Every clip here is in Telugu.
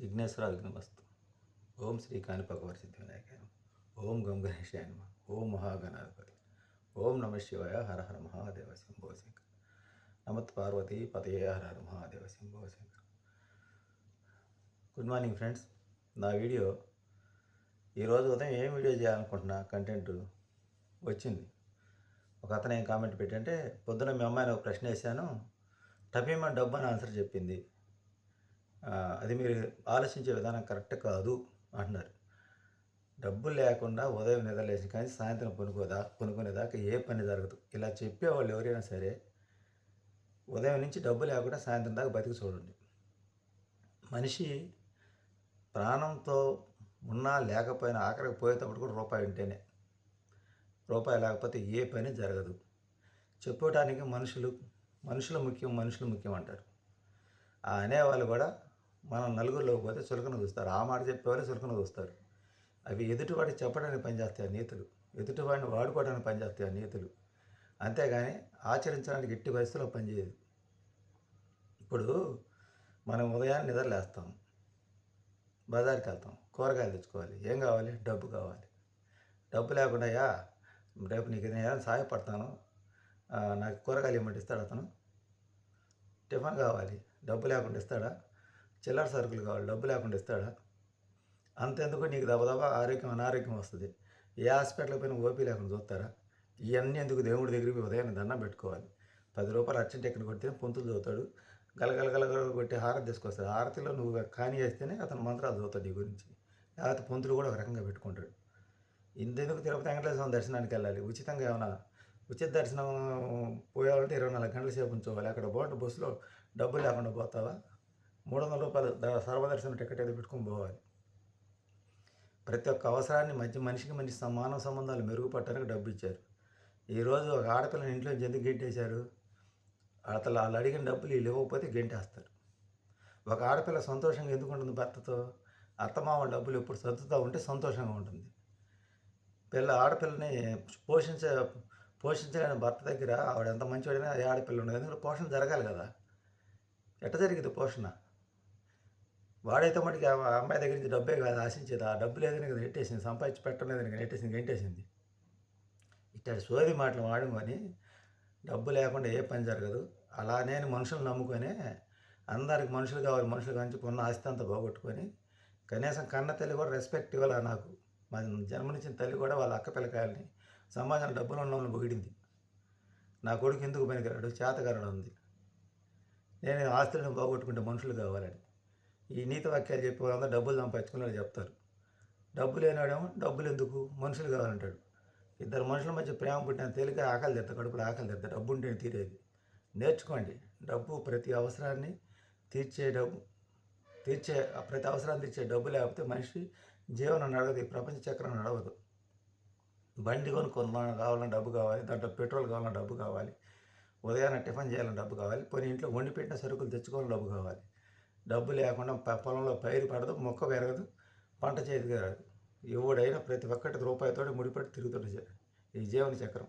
విఘ్నేశ్వర విఘ్నమస్తు ఓం శ్రీ కాణిపకవర సిద్ధి వినాయకాయ ఓం గం గణేశాయ నమ. ఓం మహాగణాధిపతి. ఓం నమ శివాయ హర హర మహాదేవ శంభో శంకర్. నమత్ Parvati పతయే Hara Hara Mahadeva Shambho Shankar. Good morning friends. నా వీడియో ఈరోజు ఉదయం ఏం వీడియో చేయాలనుకుంటున్నా? కంటెంట్ వచ్చింది. ఒక అతను ఏం కామెంట్ పెట్టంటే పొద్దున మీ అమ్మాయిని ఒక ప్రశ్న వేశాను. టపీమా డబ్బు అని ఆన్సర్ చెప్పింది. అది మీరు ఆలోచించే విధానం కరెక్ట్ కాదు అంటున్నారు. డబ్బులు లేకుండా ఉదయం నిద్రలేసి కానీ సాయంత్రం పనుకోదా పనుకునేదాకా ఏ పని జరగదు. ఇలా చెప్పేవాళ్ళు ఎవరైనా సరే ఉదయం నుంచి డబ్బు లేకుండా సాయంత్రం దాకా బతికి చూడండి. మనిషి ప్రాణంతో ఉన్నా లేకపోయినా ఆఖరికి పోయేటప్పుడు కూడా రూపాయి ఉంటేనే. రూపాయి లేకపోతే ఏ పని జరగదు. చెప్పుకోవటానికి మనుషులు మనుషులు ముఖ్యం మనుషులు ముఖ్యం అంటారు. ఆ అనేవాళ్ళు కూడా మనం నలుగురిలోకి పోతే చులకన చూస్తారు. ఆ మాట చెప్పేవాళ్ళు చులకన చూస్తారు. అవి ఎదుటివాడి చెప్పడానికి పనిచేస్తాయి ఆ నీతులు. ఎదుటివాడిని వాడుకోవడానికి పనిచేస్తాయి ఆ నీతులు. అంతేగాని ఆచరించడానికి ఎట్టి పరిస్థితిలో పనిచేయదు ఇప్పుడు మనం ఉదయాన్నే నిద్రలేస్తాం బజార్కి వెళ్తాం. కూరగాయలు తెచ్చుకోవాలి. ఏం కావాలి? డబ్బు కావాలి. డబ్బు లేకుండా "యా, రేపు నీకు నేను ఏదైనా సహాయపడతాను. నాకు కూరగాయలు ఇవ్వమంటే ఇస్తాడు అతను? టిఫిన్ కావాలి. డబ్బు లేకుండా ఇస్తాడా? చిల్లర సరుకులు కావాలి డబ్బు లేకుండా ఇస్తాడా? అంతెందుకు నీకు దబదబా ఆరోగ్యం అనారోగ్యం వస్తుంది. ఏ హాస్పిటల్కి పోయినా ఓపీ లేకుండా చూస్తారా? ఇవన్నీ ఎందుకు దేవుడి దగ్గరికి ఉదయాన్నే దండం పెట్టుకోవాలి? పది రూపాయలు అర్చంటే ఎక్కడ కొడితే పొంతులు చదువుతాడు గలగల గలగల కొట్టి హారతి తీసుకొస్తాడు. హారతిలో నువ్వు కాని చేస్తేనే అతను మంత్రాలు చదువుతాడు నీ గురించి. లేకపోతే పొంతులు కూడా ఒక రకంగా పెట్టుకుంటాడు. ఇంతెందుకు తిరుపతి వెంకటేశ్వర దర్శనానికి వెళ్ళాలి? ఉచితంగా ఏమైనా ఉచిత దర్శనం పోయాలంటే ఇరవై నాలుగు గంటల సేపు ఉంచుకోవాలి. అక్కడ పోటీ బస్సులో డబ్బులు లేకుండా పోతావా? మూడు వందల రూపాయలు ద- సర్వదర్శనం టికెట్ ఏదో పెట్టుకొని పోవాలి. ప్రతి ఒక్క అవసరాన్ని మధ్య మనిషికి మనిషి సమాన సంబంధాలు మెరుగుపడటానికి డబ్బు ఇచ్చారు. ఈరోజు ఒక ఆడపిల్లని ఇంట్లో ఎందుకు గెంటేశారు? అతను వాళ్ళు అడిగిన డబ్బులు వీళ్ళు ఇవ్వకపోతే గెంటేస్తారు. ఒక ఆడపిల్ల సంతోషంగా ఎందుకు ఉంటుంది భర్తతో? అత్తమామ డబ్బులు ఎప్పుడు సర్దుతూ ఉంటే సంతోషంగా ఉంటుంది. పిల్ల ఆడపిల్లని పోషించే పోషించలేని భర్త దగ్గర ఆవిడ ఎంత మంచివాడైనా ఏ ఆడపిల్ల ఉండదు. ఎందుకంటే పోషణ జరగాలి కదా. ఎట్ట జరిగింది పోషణ? వాడైతే మటుకి ఆ అమ్మాయి దగ్గర నుంచి డబ్బే కాదు ఆశించేది. ఆ డబ్బు లేదని కదా నెట్టేసింది సంపాదించి పెట్టడం లేదని నెట్టేసింది గెంటేసింది. ఇట్టాడు సోది మాటలు వాడుకొని డబ్బు లేకుండా ఏ పని జరగదు. అలా నేను మనుషులు నమ్ముకొని అందరికి మనుషులు కావాలి మనుషులు కాంచి ఉన్న ఆస్తి అంతా పోగొట్టుకొని కనీసం కన్న తల్లి కూడా రెస్పెక్ట్ ఇవ్వాలి నాకు? మా జన్మనిచ్చిన తల్లి కూడా వాళ్ళ అక్క పిల్లకాయలని సమాజంలో డబ్బులు ఉన్న వాళ్ళని పొగిడింది. నా కొడుకు ఎందుకు పనికిరాడు? చేతకారడం ఉంది. నేను ఆస్తులను పోగొట్టుకుంటే మనుషులు కావాలని. ఈ నీతి వాక్యాలు చెప్పి వాళ్ళందరూ డబ్బులు సంపాదించుకున్నారు చెప్తారు. డబ్బు లేనివాడేమో డబ్బులు ఎందుకు? మనుషులు కావాలంటాడు. ఇద్దరు మనుషుల మధ్య ప్రేమ పుట్టిన తేలిక ఆకలి తెస్తా కడుపులో ఆకలి తెస్తా డబ్బు ఉంటే తీరేది. నేర్చుకోండి. డబ్బు ప్రతి అవసరాన్ని తీర్చే డబ్బు తీర్చే ఆ ప్రతి అవసరాన్ని తీర్చే డబ్బు లేకపోతే మనిషి జీవనం నడవదు. ఈ ప్రపంచ చక్రం నడవదు. బండి కొనుక్కొని కావాలన్నా డబ్బు కావాలి దాంట్లో పెట్రోల్ కావాలన్నా డబ్బు కావాలి ఉదయాన్నే టిఫిన్ చేయాలని డబ్బు కావాలి పోనీ ఇంట్లో వండి పెట్టిన సరుకులు తెచ్చుకోవాలని డబ్బు కావాలి. డబ్బు లేకుండా పొలంలో పైరు పడదు మొక్క పెరగదు పంట చేతికి రాదు ఎవడైనా ప్రతి ఒక్కటి రూపాయితో ముడిపడి తిరుగుతుండే ఈ జీవన చక్రం.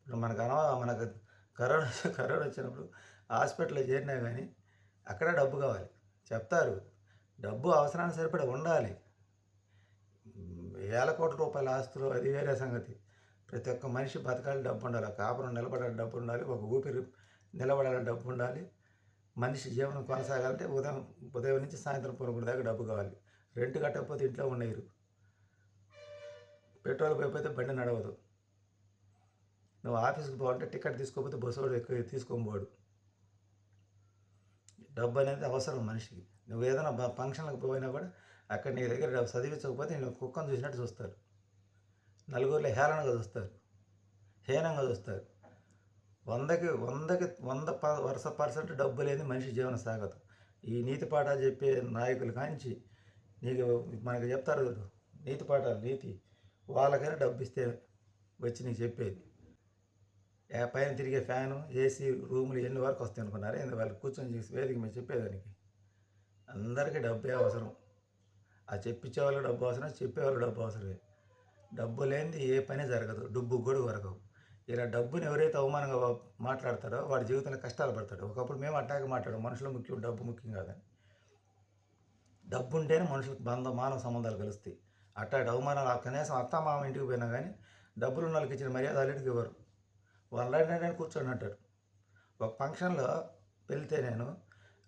ఇప్పుడు మనకు అనవ మనకు కరోనా కరోనా వచ్చినప్పుడు హాస్పిటల్లో చేరినా కానీ అక్కడ డబ్బు కావాలి. చెప్తారు డబ్బు అవసరానికి సరిపడా ఉండాలి. వేల కోట్ల రూపాయల ఆస్తులు అది వేరే సంగతి. ప్రతి ఒక్క మనిషి బతకాలి డబ్బు ఉండాలి. కాపురం నిలబడాలి డబ్బు ఉండాలి. ఒక ఊపిరి నిలబడాలి డబ్బు ఉండాలి. మనిషి జీవనం కొనసాగాలంటే ఉదయం ఉదయం నుంచి సాయంత్రం పనుకునే దాకా డబ్బు కావాలి. రెంట్ కట్టకపోతే ఇంట్లో ఉండేరు పెట్రోల్ పోయిపోతే బండి నడవదు. నువ్వు ఆఫీస్కి పోవాలంటే టికెట్ తీసుకోకపోతే బస్సు వాడు ఎక్కువ తీసుకొని డబ్బు అనేది అవసరం మనిషికి. నువ్వు ఏదైనా ఫంక్షన్లకు పోయినా కూడా అక్కడ నీ దగ్గర డబ్బు చదివించకపోతే నేను కుక్కను చూసినట్టు చూస్తారు. నలుగురిలో హేళనగా చూస్తారు. హీనంగా చూస్తారు. వందకి వందకి వంద ప వరుస పర్సెంట్ డబ్బు లేని మనిషి జీవనం సాగదు. ఈ నీతి పాఠాలు చెప్పే నాయకులు కాంచి నీకు మనకు చెప్తారు చూడు, నీతి పాఠాలు నీతి వాళ్ళకైనా డబ్బు ఇస్తే వచ్చి నీకు చెప్పేది. ఏ పైన తిరిగే ఫ్యాను ఏసీ రూములు ఎన్ని వరకు వస్తాయి అనుకున్నారు? వాళ్ళు కూర్చొని చేసి వేదిక మీద చెప్పేదానికి. అందరికీ డబ్బే అవసరం. ఆ చెప్పించే వాళ్ళు డబ్బు అవసరం చెప్పేవాళ్ళు డబ్బు అవసరమే. డబ్బు లేనిది ఏ పని జరగదు డబ్బు కూడా వరకవు. ఇలా డబ్బుని ఎవరైతే అవమానంగా మాట్లాడతారో వాడి జీవితంలో కష్టాలు పడతాడు. ఒకప్పుడు మేము అట్టాగే మాట్లాడము మనుషులు ముఖ్యం డబ్బు ముఖ్యం కాదని. డబ్బు ఉంటేనే మనుషులకు బంధం మానవ సంబంధాలు కలుస్తాయి. అట్టాడు అవమానాలు కనీసం అత్త మామ ఇంటికి పోయినా కానీ డబ్బులు ఉన్న వాళ్ళకి ఇచ్చిన మర్యాద అల్లుడికి ఇవ్వరు. వాళ్ళు నేను కూర్చొని అంటారు. ఒక ఫంక్షన్లో వెళ్తే నేను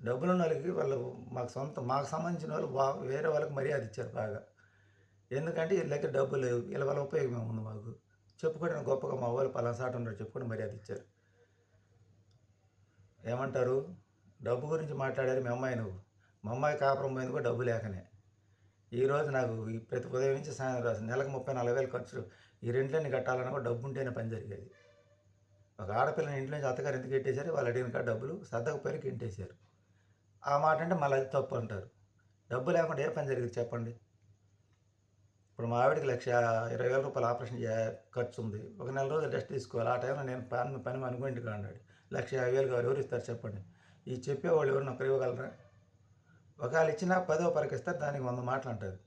డబ్బులు ఉన్న వాళ్ళకి వాళ్ళు మాకు సొంత మాకు సంబంధించిన వాళ్ళు బా వేరే వాళ్ళకి మర్యాద ఇచ్చారు బాగా. ఎందుకంటే వీళ్ళ దగ్గర లేవు. వీళ్ళ వల్ల ఉపయోగం ఉంది మాకు? చెప్పుకోవడానికి గొప్పగా మా వాళ్ళు పలాసాట ఉన్నారు చెప్పుకొని మర్యాద ఇచ్చారు. ఏమంటారు? డబ్బు గురించి మాట్లాడారు మీ అమ్మాయి నువ్వు. మా అమ్మాయి కాపురం పోయింది కూడా డబ్బు లేకనే. ఈరోజు నాకు ఈ ప్రతి ఉదయం నుంచి సాయంత్రం రాసి నెలకు ముప్పై నలభై వేలు ఖర్చు. ఈ రెంట్లన్నీ కట్టాలన్నా కూడా డబ్బు ఉంటేనే పని జరిగేది. ఒక ఆడపిల్లని ఇంట్లో నుంచి అత్తగారు ఎందుకు ఎట్టేశారు. వాళ్ళు అడిగిన కాడ డబ్బులు సర్దకపోయి ఇంటేశారు ఆ మాట అంటే మళ్ళీ అది తప్పు అంటారు. డబ్బు లేకుండా ఏ పని జరిగింది చెప్పండి? ఇప్పుడు మా ఆవిడకి లక్ష ఇరవై వేల రూపాయలు ఆపరేషన్ ఖర్చు ఉంది ఒక నెల రోజులు రెస్ట్ తీసుకోవాలి. ఆ టైంలో నేను పని పని అనుకోండి అన్నాడు లక్ష యాభై వేలు కావాలి ఎవరు ఇస్తారు చెప్పండి. ఈ చెప్పేవాళ్ళు ఎవరిని ఒకరు ఇవ్వగలరా ఒకవేళ ఇచ్చినా పదో పరికిస్తారు దానికి వంద మాటలు అంటారు.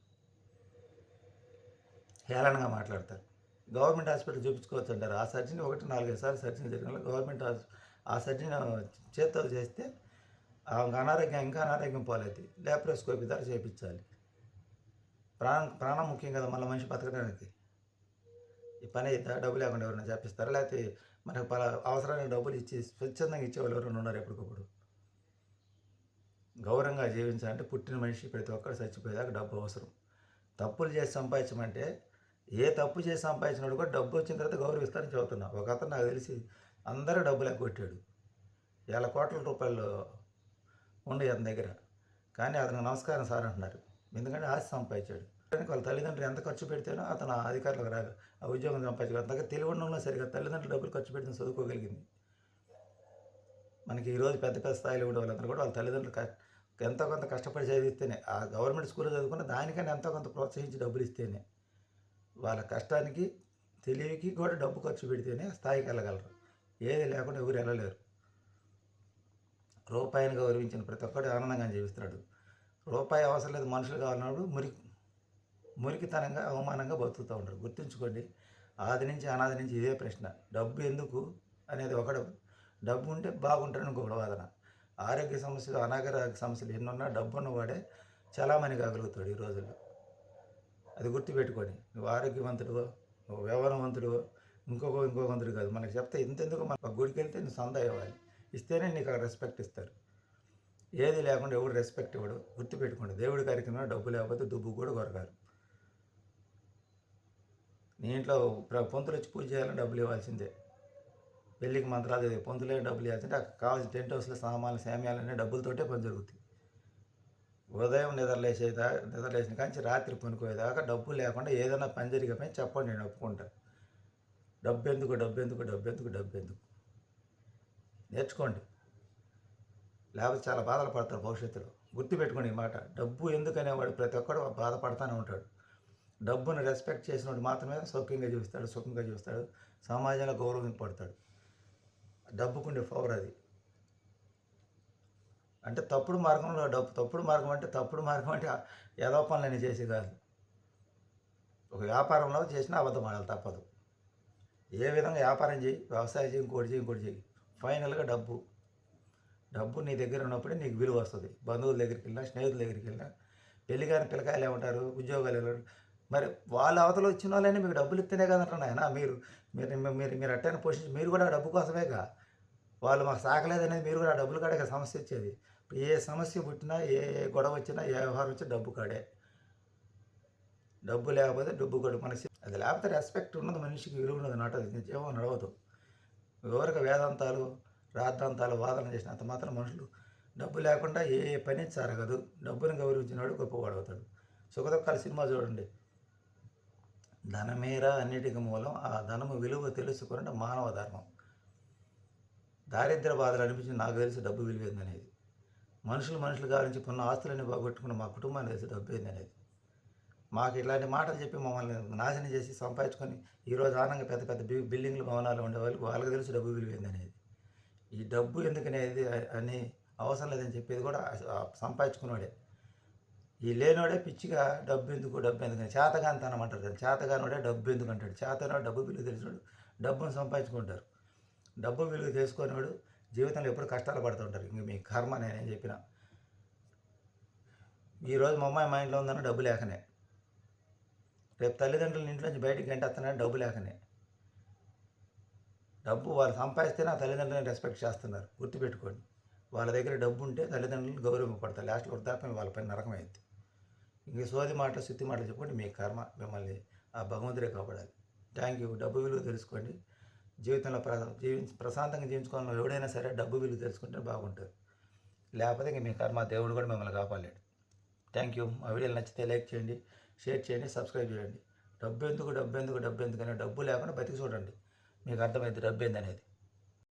హేళనగా మాట్లాడతారు. గవర్నమెంట్ హాస్పిటల్ చూపించుకోవచ్చు అంటారు. ఆ సర్జరీ ఒకటి నాలుగైదు సార్లు సర్జరీ జరిగిన గవర్నమెంట్ ఆ సర్జరీ చేత్తో చేస్తే ఆమెకు అనారోగ్యం ఇంకా అనారోగ్యం పోలేదు. లేప్రోస్కోపీ ద్వారా చేయించాలి ప్రాణం ప్రాణం ముఖ్యం కదా మళ్ళీ మనిషి బతకడానికి. ఈ పని అయితే డబ్బు లేకుండా ఎవరైనా చేపిస్తారా? లేకపోతే మనకు పలా అవసరమైన డబ్బులు ఇచ్చి స్వచ్ఛందంగా ఇచ్చేవాళ్ళు ఎవరైనా ఉన్నారు ఎప్పటికప్పుడు? గౌరవంగా జీవించాలంటే పుట్టిన మనిషి ప్రతి ఒక్కరు చచ్చిపోయేదాకా డబ్బు అవసరం. తప్పులు చేసి సంపాదించమంటే ఏ తప్పు చేసి సంపాదించినాడు కూడా డబ్బు వచ్చిన తర్వాత గౌరవిస్తారని చదువుతున్నా ఒక అతను నాకు తెలిసి అందరూ డబ్బులు కొట్టాడు వేల కోట్ల రూపాయలు ఉండే అతని దగ్గర. కానీ అతను నమస్కారం సార్ అంటున్నారు. ఎందుకంటే ఆస్తి సంపాదించాడు. వాళ్ళ తల్లిదండ్రులు ఎంత ఖర్చు పెడితేనో అతను అధికారులకు రాగా ఆ ఉద్యోగం సంపాదించాడు అంతగా తెలివి ఉండడంలో సరిగా తల్లిదండ్రులు డబ్బులు ఖర్చు పెడితే చదువుకోగలిగింది. మనకి ఈరోజు పెద్ద పెద్ద స్థాయిలో ఉండే వాళ్ళందరూ కూడా వాళ్ళ తల్లిదండ్రులు ఎంతో కొంత కష్టపడి చదివిస్తేనే ఆ గవర్నమెంట్ స్కూల్లో చదువుకున్న దానికన్నా ఎంతో కొంత ప్రోత్సహించి డబ్బులు ఇస్తేనే వాళ్ళ కష్టానికి తెలివికి కూడా డబ్బు ఖర్చు పెడితేనే స్థాయికి వెళ్ళగలరు. ఏది లేకుండా ఎవరు వెళ్ళలేరు. రూపాయిని గౌరవించిన ప్రతి ఒక్కడు ఆనందంగా జీవిస్తున్నాడు. రూపాయి అవసరం లేదు మనుషులు కావాలన్నప్పుడు మురికి మురికితనంగా అవమానంగా బతుకుతూ ఉంటారు. గుర్తుంచుకోండి ఆది నుంచి అనాది నుంచి ఇదే ప్రశ్న. డబ్బు ఎందుకు అనేది ఒకడు. డబ్బు ఉంటే బాగుంటారని ఇంకొకటి వాదన. ఆరోగ్య సమస్యలు అనారోగ్య సమస్యలు ఎన్నున్నా డబ్బు ఉన్నవాడే చలామణి కాగలుగుతాడు ఈ రోజుల్లో. అది గుర్తుపెట్టుకొని నువ్వు ఆరోగ్యవంతుడు నువ్వు వ్యవహారవంతుడు ఇంకొక ఇంకొకంతుడు కాదు. మనకి చెప్తే ఇంతెందుకు మన గుడికి వెళ్తే నువ్వు సందా ఇవ్వాలి. ఇస్తేనే నీకు అక్కడ రెస్పెక్ట్ ఇస్తారు. ఏది లేకుండా ఎవడు రెస్పెక్ట్ ఇవ్వడు. గుర్తుపెట్టుకోండి. దేవుడి కార్యక్రమంలో డబ్బు లేకపోతే దుబ్బు కూడా కొరగారు నీ ఇంట్లో ప్ర- పొంతులు వచ్చి పూజ చేయాలని డబ్బులు ఇవ్వాల్సిందే. పెళ్ళికి మంత్రాలు చదివి పొంతులే డబ్బులు ఇవ్వాల్సిందే. అక్కడ కావాల్సిన టెంట్ హౌస్లో సామాన్లు శామ్యాలన్నీ డబ్బులతోటే పని జరుగుతుంది ఉదయం నిద్రలేసేదా నిద్రలేసిన కానీ రాత్రి పనుకోయేదాకా డబ్బు లేకుండా ఏదైనా పని జరిగే పని చెప్పండి నేను ఒప్పుకుంటా. డబ్బు ఎందుకు డబ్బు ఎందుకు డబ్బు ఎందుకు డబ్బు ఎందుకు నేర్చుకోండి. లేకపోతే చాలా బాధలు పడతారు భవిష్యత్తులో. గుర్తుపెట్టుకోండి ఈ మాట. డబ్బు ఎందుకు అనేవాడు ప్రతి ఒక్కడు బాధపడతానే ఉంటాడు. డబ్బును రెస్పెక్ట్ చేసినట్టు మాత్రమే సౌఖ్యంగా చూస్తాడు సుఖంగా చూస్తాడు సమాజంలో గౌరవింపబడతాడు డబ్బుకుండే పవర్ అది. అంటే తప్పుడు మార్గంలో డబ్బు. తప్పుడు మార్గం అంటే తప్పుడు మార్గం అంటే ఏదో పనులని చేసి కాదు ఒక వ్యాపారంలో చేసినా అబద్ధం ఆడాలి తప్పదు. ఏ విధంగా వ్యాపారం చేయి వ్యవసాయం చేయి ఇంకోటి చేయి ఇంకోటి చేయి. ఫైనల్గా డబ్బు. డబ్బు నీ దగ్గర ఉన్నప్పుడే నీకు విలువ వస్తుంది. బంధువుల దగ్గరికి వెళ్ళినా స్నేహితుల దగ్గరికి వెళ్ళినా పెళ్ళి కాని పిల్లకాయలు ఏమంటారు ఉద్యోగాలు మరి వాళ్ళ అవతల వచ్చిన వాళ్ళని మీకు డబ్బులు ఇస్తేనే కదంటారు ఆయన మీరు మీరు మీరు మీరు అట్టైన పోషించి మీరు కూడా డబ్బు కోసమేగా. వాళ్ళు మాకు సాకలేదనేది మీరు కూడా ఆ డబ్బులు కాడే సమస్య వచ్చేది. ఏ సమస్య పుట్టినా ఏ గొడవ వచ్చినా ఏ వ్యవహారం వచ్చినా డబ్బు కాడే. డబ్బు లేకపోతే డబ్బు కూడా. మనిషి అది లేకపోతే రెస్పెక్ట్ ఉన్నది మనిషికి విలువ ఉన్నది నాట జీవం నడవదు. ఎవరికి వేదాంతాలు రాద్ధాంతాలు వాదన చేసినంత మాత్రం మనుషులు డబ్బు లేకుండా ఏ పని జరగదు డబ్బుని గౌరవించినాడు గొప్పవాడు అవుతాడు. సుఖదుఖాల సినిమా చూడండి. ధనమేరా అన్నిటికీ మూలం ఆ ధనము విలువ తెలుసుకున్న మానవ ధర్మం. దారిద్ర బాధలు అనిపించింది నాకు తెలిసి డబ్బు విలువేందనేది. మనుషులు మనుషులు గారించి కొన్న ఆస్తులన్నీ బాగొట్టుకున్న మా కుటుంబాన్ని తెలిసి డబ్బు ఏందనేది. మాకు ఇలాంటి మాటలు చెప్పి మమ్మల్ని నాశనం చేసి సంపాదించుకొని ఈరోజు ఆనందంగా పెద్ద పెద్ద బి- బిల్డింగ్లు భవనాలు ఉండే వాళ్ళకి వాళ్ళకి తెలిసి డబ్బు విలువేందనేది. ఈ డబ్బు ఎందుకనేది అని అవసరం లేదని చెప్పేది కూడా ఆ సంపాదించుకున్నాడే. ఈ లేనోడే పిచ్చిగా డబ్బు ఎందుకు డబ్బు ఎందుకు చేతగానితనం అంటారు కదా చేతగానోడే డబ్బు ఎందుకు అంటాడు? చేతనోడు డబ్బు విలువ తెలిసినాడు డబ్బును సంపాదించుకుంటారు. డబ్బు విలువ తెలుసుకునేవాడు జీవితంలో ఎప్పుడు కష్టాలు పడుతుంటారు ఇంక మీ కర్మ నేనేం చెప్పిన. ఈరోజు మా అమ్మాయి మా ఇంట్లో ఉందన్న డబ్బు లేకనే. రేపు తల్లిదండ్రులు ఇంట్లో నుంచి బయటికి గంటేస్తున్నా డబ్బు లేకనే. డబ్బు వాళ్ళు సంపాదిస్తే నా తల్లిదండ్రులను రెస్పెక్ట్ చేస్తున్నారు. గుర్తుపెట్టుకోండి. వాళ్ళ దగ్గర డబ్బు ఉంటే తల్లిదండ్రులు గౌరవింపబడతారు. లాస్ట్ వృద్ధాప్యం వాళ్ళపై నరకమైంది ఇంక సోది మాటలు శుద్ధి మాటలు చెప్పండి మీ కర్మ మిమ్మల్ని ఆ భగవంతుడే కాపాడాలి. థ్యాంక్ యూ డబ్బు విలువ తెలుసుకోండి. జీవితంలో ప్ర జీవించ ప్రశాంతంగా జీవించుకోవాలని ఎవడైనా సరే డబ్బు విలువ తెలుసుకుంటే బాగుంటుంది. లేకపోతే ఇంక మీ కర్మ దేవుడు కూడా మిమ్మల్ని కాపాడలేడు. థ్యాంక్ యూ మా వీడియోలు నచ్చితే లైక్ చేయండి షేర్ చేయండి సబ్స్క్రైబ్ చేయండి. డబ్బు ఎందుకు డబ్బు ఎందుకు డబ్బు ఎందుకు అనే డబ్బు లేకుండా బతికి చూడండి. మీకు అర్థమైంది డబ్బు ఏందనేది.